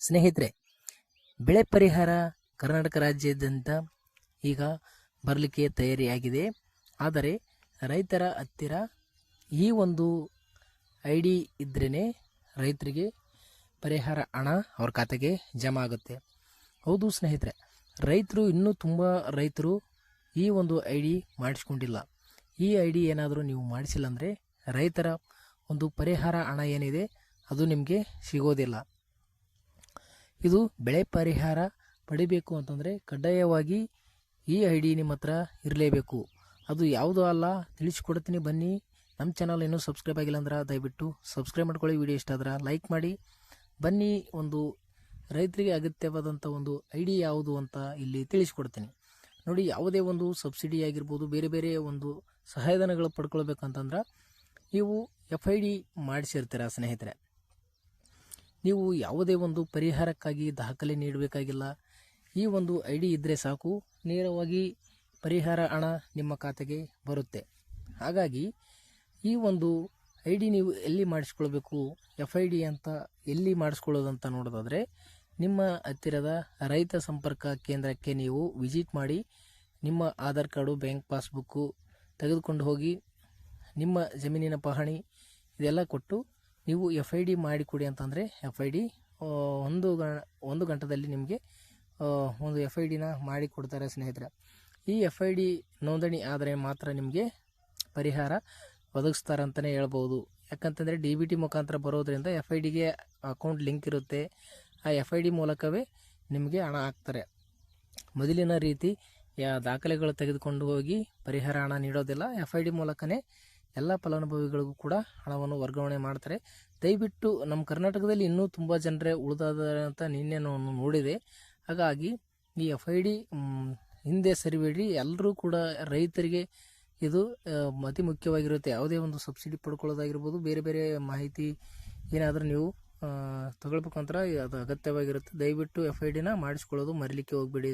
ಸ್ನೇಹಿತರೆ, ಬೆಳೆ ಪರಿಹಾರ ಕರ್ನಾಟಕ ರಾಜ್ಯಾದ್ಯಂತ ಈಗ ಬರಲಿಕ್ಕೆ ತಯಾರಿಯಾಗಿದೆ. ಆದರೆ ರೈತರ ಹತ್ತಿರ ಈ ಒಂದು ಐ ಡಿ ಇದ್ರೇ ರೈತರಿಗೆ ಪರಿಹಾರ ಹಣ ಅವ್ರ ಖಾತೆಗೆ ಜಮಾ ಆಗುತ್ತೆ. ಹೌದು ಸ್ನೇಹಿತರೆ, ರೈತರು ಇನ್ನೂ ತುಂಬ ರೈತರು ಈ ಒಂದು ಐ ಡಿ ಮಾಡಿಸ್ಕೊಂಡಿಲ್ಲ. ಈ ಐ ಡಿ ಏನಾದರೂ ನೀವು ಮಾಡಿಸಿಲ್ಲ ಅಂದರೆ ರೈತರ ಒಂದು ಪರಿಹಾರ ಹಣ ಏನಿದೆ ಅದು ನಿಮಗೆ ಸಿಗೋದಿಲ್ಲ. ಇದು ಬೆಳೆ ಪರಿಹಾರ ಪಡಿಬೇಕು ಅಂತಂದರೆ ಕಡ್ಡಾಯವಾಗಿ ಈ ಐ ಡಿ ನಿಮ್ಮ ಹತ್ರ ಇರಲೇಬೇಕು. ಅದು ಯಾವುದೂ ಅಲ್ಲ, ತಿಳಿಸ್ಕೊಡ್ತೀನಿ ಬನ್ನಿ. ನಮ್ಮ ಚಾನಲ್ ಇನ್ನೂ ಸಬ್ಸ್ಕ್ರೈಬ್ ಆಗಿಲ್ಲ ಅಂದ್ರೆ ದಯವಿಟ್ಟು ಸಬ್ಸ್ಕ್ರೈಬ್ ಮಾಡ್ಕೊಳ್ಳಿ, ವಿಡಿಯೋ ಇಷ್ಟ ಆದ್ರೆ ಲೈಕ್ ಮಾಡಿ. ಬನ್ನಿ, ಒಂದು ರೈತರಿಗೆ ಅಗತ್ಯವಾದಂಥ ಒಂದು ಐ ಡಿ ಯಾವುದು ಅಂತ ಇಲ್ಲಿ ತಿಳಿಸ್ಕೊಡ್ತೀನಿ. ನೋಡಿ, ಯಾವುದೇ ಒಂದು ಸಬ್ಸಿಡಿ ಆಗಿರ್ಬೋದು, ಬೇರೆ ಬೇರೆ ಒಂದು ಸಹಾಯಧನಗಳು ಪಡ್ಕೊಳ್ಬೇಕಂತಂದ್ರೆ ನೀವು ಎಫ್ ಐ ಡಿ ಮಾಡಿಸಿರ್ತೀರ ಸ್ನೇಹಿತರೆ. ನೀವು ಯಾವುದೇ ಒಂದು ಪರಿಹಾರಕ್ಕಾಗಿ ದಾಖಲೆ ನೀಡಬೇಕಾಗಿಲ್ಲ. ಈ ಒಂದು ಐ ಡಿ ಇದ್ದರೆ ಸಾಕು. ನೇರವಾಗಿ ಪರಿಹಾರ ಹಣ ನಿಮ್ಮ ಖಾತೆಗೆ ಬರುತ್ತೆ. ಹಾಗಾಗಿ ಈ ಒಂದು ಐ ಡಿ ನೀವು ಎಲ್ಲಿ ಮಾಡಿಸ್ಕೊಳ್ಬೇಕು, ಎಫ್ ಐ ಡಿ ಅಂತ ಎಲ್ಲಿ ಮಾಡಿಸ್ಕೊಳ್ಳೋದಂತ ನೋಡೋದಾದರೆ ನಿಮ್ಮ ಹತ್ತಿರದ ರೈತ ಸಂಪರ್ಕ ಕೇಂದ್ರಕ್ಕೆ ನೀವು ವಿಸಿಟ್ ಮಾಡಿ, ನಿಮ್ಮ ಆಧಾರ್ ಕಾರ್ಡು, ಬ್ಯಾಂಕ್ ಪಾಸ್ಬುಕ್ಕು ತೆಗೆದುಕೊಂಡು ಹೋಗಿ, ನಿಮ್ಮ ಜಮೀನಿನ ಪಹಣಿ ಇದೆಲ್ಲ ಕೊಟ್ಟು ನೀವು ಎಫ್ ಐ ಡಿ ಮಾಡಿಕೊಡಿ ಅಂತಂದರೆ ಎಫ್ ಐ ಡಿ ಒಂದು ಗ ಒಂದು ಗಂಟೆದಲ್ಲಿ ನಿಮಗೆ ಒಂದು ಎಫ್ ಐ ಡಿನ ಮಾಡಿಕೊಡ್ತಾರೆ ಸ್ನೇಹಿತರೆ. ಈ ಎಫ್ ಐ ಡಿ ನೋಂದಣಿ ಆದರೆ ಮಾತ್ರ ನಿಮಗೆ ಪರಿಹಾರ ಒದಗಿಸ್ತಾರೆ ಅಂತಲೇ ಹೇಳ್ಬೋದು. ಯಾಕಂತಂದರೆ ಡಿ ಬಿ ಟಿ ಮುಖಾಂತರ ಬರೋದರಿಂದ ಎಫ್ ಐ ಡಿಗೆ ಅಕೌಂಟ್ ಲಿಂಕ್ ಇರುತ್ತೆ. ಆ ಎಫ್ ಐ ಡಿ ಮೂಲಕವೇ ನಿಮಗೆ ಹಣ ಹಾಕ್ತಾರೆ. ಮೊದಲಿನ ರೀತಿ ಯಾ, ದಾಖಲೆಗಳು ತೆಗೆದುಕೊಂಡು ಹೋಗಿ ಪರಿಹಾರ ಹಣ ನೀಡೋದಿಲ್ಲ. ಎಫ್ ಐ ಡಿ ಮೂಲಕನೇ ಎಲ್ಲ ಫಲಾನುಭವಿಗಳಿಗೂ ಕೂಡ ಹಣವನ್ನು ವರ್ಗಾವಣೆ ಮಾಡ್ತಾರೆ. ದಯವಿಟ್ಟು ನಮ್ಮ ಕರ್ನಾಟಕದಲ್ಲಿ ಇನ್ನೂ ತುಂಬ ಜನರೇ ಉಳಿದಾದರೆ ಅಂತ ನಿನ್ನೆ ನಾನು ನೋಡಿದೆ. ಹಾಗಾಗಿ ಈ ಎಫ್ ಐ ಡಿ ಹಿಂದೆ ಸರಿಬೇಡಿ ಎಲ್ಲರೂ ಕೂಡ ರೈತರಿಗೆ ಇದು ಅತಿ ಮುಖ್ಯವಾಗಿರುತ್ತೆ. ಯಾವುದೇ ಒಂದು ಸಬ್ಸಿಡಿ ಪಡ್ಕೊಳ್ಳೋದಾಗಿರ್ಬೋದು, ಬೇರೆ ಬೇರೆ ಮಾಹಿತಿ ಏನಾದರೂ ನೀವು ತಗೊಳ್ಬೇಕಂತ ಅದು ಅಗತ್ಯವಾಗಿರುತ್ತೆ. ದಯವಿಟ್ಟು ಎಫ್ ಐ ಡಿನ ಮಾಡಿಸ್ಕೊಳ್ಳೋದು ಮರಿಲಿಕ್ಕೆ ಹೋಗ್ಬೇಡಿ.